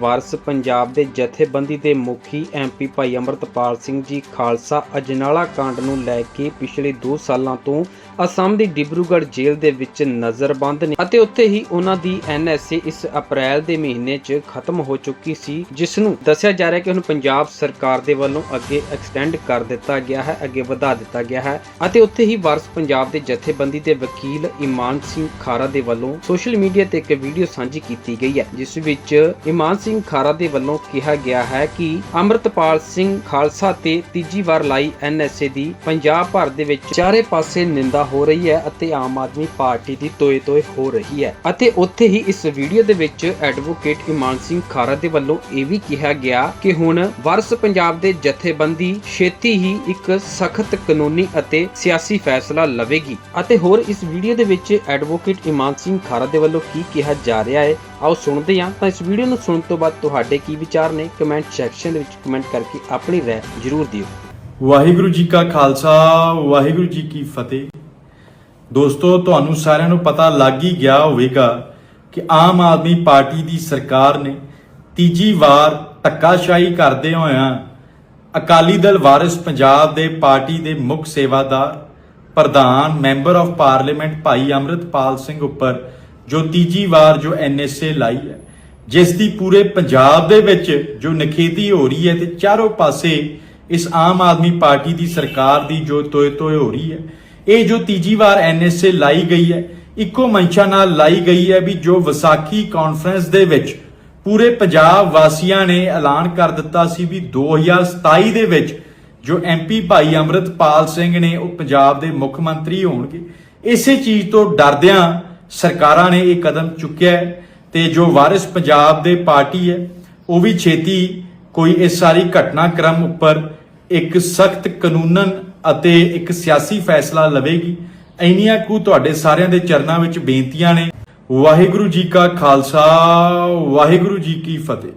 ਵਾਰਸ ਪੰਜਾਬ ਦੇ ਜਥੇਬੰਦੀ ਦੇ ਮੁਖੀ ਐਮਪੀ ਭਾਈ ਅਮਰਤਪਾਲ ਸਿੰਘ ਜੀ ਖਾਲਸਾ ਅਜਨਾਲਾ ਕਾਂਡ ਨੂੰ ਲੈ ਕੇ ਪਿਛਲੇ 2 ਸਾਲਾਂ ਤੋਂ ਅਸਮ ਦੀ ਡਿਬਰੂਗੜ੍ਹ ਜੇਲ੍ਹ ਦੇ ਵਿੱਚ ਨਜ਼ਰਬੰਦ ਨੇ ਅਤੇ ਉੱਥੇ ਹੀ ਉਹਨਾਂ ਦੀ ਐਨਐਸਏ ਇਸ ਅਪ੍ਰੈਲ ਦੇ ਮਹੀਨੇ 'ਚ ਖਤਮ ਹੋ ਚੁੱਕੀ ਸੀ, ਜਿਸ ਨੂੰ ਦੱਸਿਆ ਜਾ ਰਿਹਾ ਕਿ ਹੁਣ ਪੰਜਾਬ ਸਰਕਾਰ ਦੇ ਵੱਲੋਂ ਅੱਗੇ ਐਕਸਟੈਂਡ ਕਰ ਦਿੱਤਾ ਗਿਆ ਹੈ, ਅੱਗੇ ਵਧਾ ਦਿੱਤਾ ਗਿਆ ਹੈ ਅਤੇ ਉੱਥੇ ਹੀ ਵਾਰਸ ਪੰਜਾਬ ਦੇ ਜਥੇਬੰਦੀ ਦੇ ਵਕੀਲ ਇਮਾਨ ਸਿੰਘ ਖਾਰਾ ਦੇ ਵੱਲੋਂ ਸੋਸ਼ਲ ਮੀਡੀਆ ਤੇ ਇੱਕ ਵੀਡੀਓ ਸਾਂਝੀ ਕੀਤੀ ਗਈ ਹੈ, ਜਿਸ ਵਿੱਚ ਇਮਾਨ ਸਿੰਘ ਖਾਰਾ ਦੇ ਵੱਲੋਂ ਕਿਹਾ ਗਿਆ ਹੈ ਕਿ ਅੰਮ੍ਰਿਤਪਾਲ ਸਿੰਘ ਖਾਲਸਾ ਤੇ ਤੀਜੀ ਵਾਰ ਲਾਈ ਐਨਐਸਏ ਦੀ ਪੰਜਾਬ ਭਰ ਦੇ ਵਿੱਚ ਚਾਰੇ ਪਾਸੇ ਨਿੰਦਾ ਹੋ ਰਹੀ ਹੈ ਅਤੇ ਆਮ ਆਦਮੀ ਪਾਰਟੀ ਦੀ ਤੋਏ ਤੋਏ ਹੋ ਰਹੀ ਹੈ। ਅਤੇ ਉੱਥੇ ਹੀ ਇਸ ਵੀਡੀਓ ਦੇ ਵਿੱਚ ਐਡਵੋਕੇਟ ਇਮਾਨ ਸਿੰਘ ਖਾਰਾ ਦੇ ਵੱਲੋਂ ਇਹ ਵੀ ਕਿਹਾ ਗਿਆ ਕਿ ਹੁਣ ਵਰਸ ਪੰਜਾਬ ਦੇ ਜਥੇਬੰਦੀ ਛੇਤੀ ਹੀ ਇੱਕ ਸਖਤ ਕਾਨੂੰਨੀ ਅਤੇ ਸਿਆਸੀ ਫੈਸਲਾ ਲਵੇਗੀ। ਅਤੇ ਹੋਰ ਇਸ ਵੀਡੀਓ ਦੇ ਵਿੱਚ ਐਡਵੋਕੇਟ ਇਮਾਨ ਸਿੰਘ ਖਾਰਾ ਦੇ ਵੱਲੋਂ ਕੀ ਕਿਹਾ ਜਾ ਰਿਹਾ ਹੈ ਆਓ ਸੁਣਦੇ ਹਾਂ। ਤਾਂ ਇਸ ਵੀਡੀਓ ਨੂੰ ਸੁਣਨ ਤੋਂ ਬਾਅਦ ਤੁਹਾਡੇ ਕੀ ਵਿਚਾਰ ਨੇ? ਕਮੈਂਟ ਸੈਕਸ਼ਨ ਦੇ ਵਿੱਚ ਕਮੈਂਟ ਕਰਕੇ ਆਪਣੀ ਰਾਏ ਜ਼ਰੂਰ ਦਿਓ। ਵਾਹਿਗੁਰੂ ਜੀ ਕਾ ਖਾਲਸਾ, ਵਾਹਿਗੁਰੂ ਜੀ ਕੀ ਫਤਿਹ। ਦੋਸਤੋ, ਤੁਹਾਨੂੰ ਸਾਰਿਆਂ ਨੂੰ ਪਤਾ ਲੱਗ ਹੀ ਗਿਆ ਹੋਵੇਗਾ ਕਿ ਆਮ ਆਦਮੀ ਪਾਰਟੀ ਦੀ ਸਰਕਾਰ ਨੇ ਤੀਜੀ ਵਾਰ ਧੱਕਾਸ਼ਾਹੀ ਕਰਦੇ ਹੋਇਆਂ ਅਕਾਲੀ ਦਲ ਵਾਰਿਸ ਪੰਜਾਬ ਦੇ ਪਾਰਟੀ ਦੇ ਮੁੱਖ ਸੇਵਾਦਾਰ, ਪ੍ਰਧਾਨ, ਮੈਂਬਰ ਆਫ ਪਾਰਲੀਮੈਂਟ ਭਾਈ ਅੰਮ੍ਰਿਤਪਾਲ ਸਿੰਘ ਉੱਪਰ ਜੋ ਤੀਜੀ ਵਾਰ ਜੋ ਐਨਐਸਏ ਲਾਈ ਹੈ, ਜਿਸ ਦੀ ਪੂਰੇ ਪੰਜਾਬ ਦੇ ਵਿੱਚ ਜੋ ਨਖੇਤੀ ਹੋ ਰਹੀ ਹੈ ਤੇ ਚਾਰੋਂ ਪਾਸੇ ਇਸ ਆਮ ਆਦਮੀ ਪਾਰਟੀ ਦੀ ਸਰਕਾਰ ਦੀ ਜੋ ਤੋਏ ਤੋਏ ਹੋ ਰਹੀ ਹੈ, ਇਹ ਜੋ ਤੀਜੀ ਵਾਰ ਐਨਐਸਏ ਲਾਈ ਗਈ ਹੈ, ਇੱਕੋ ਮੰਸ਼ਾ ਨਾਲ ਲਾਈ ਗਈ ਹੈ ਵੀ ਜੋ ਵਿਸਾਖੀ ਕਾਨਫਰੰਸ ਦੇ ਵਿੱਚ ਪੂਰੇ ਪੰਜਾਬ ਵਾਸੀਆਂ ਨੇ ਐਲਾਨ ਕਰ ਦਿੱਤਾ ਸੀ ਵੀ 2027 ਦੇ ਵਿੱਚ ਜੋ ਐਮਪੀ ਭਾਈ ਅੰਮ੍ਰਿਤਪਾਲ ਸਿੰਘ ਨੇ ਉਹ ਪੰਜਾਬ ਦੇ ਮੁੱਖ ਮੰਤਰੀ ਹੋਣਗੇ, ਇਸੇ ਚੀਜ਼ ਤੋਂ ਡਰਦਿਆਂ ਸਰਕਾਰਾਂ ਨੇ ਇਹ ਕਦਮ ਚੁੱਕਿਆ ਹੈ ਤੇ ਜੋ ਵਾਰਿਸ ਪੰਜਾਬ ਦੇ ਪਾਰਟੀ ਹੈ, ਉਹ ਵੀ ਛੇਤੀ ਕੋਈ ਇਸ ਸਾਰੀ ਘਟਨਾਕ੍ਰਮ ਉੱਪਰ ਇੱਕ ਸਖਤ ਕਾਨੂੰਨਨ ਅਤੇ ਇੱਕ ਸਿਆਸੀ ਫੈਸਲਾ ਲਵੇਗੀ। ਇੰਨੀਆਂ ਕੁ ਤੁਹਾਡੇ ਸਾਰਿਆਂ ਦੇ ਚਰਨਾਂ ਵਿੱਚ ਬੇਨਤੀਆਂ ਨੇ। ਵਾਹਿਗੁਰੂ ਜੀ ਕਾ ਖਾਲਸਾ, ਵਾਹਿਗੁਰੂ ਜੀ ਕੀ ਫਤਿਹ।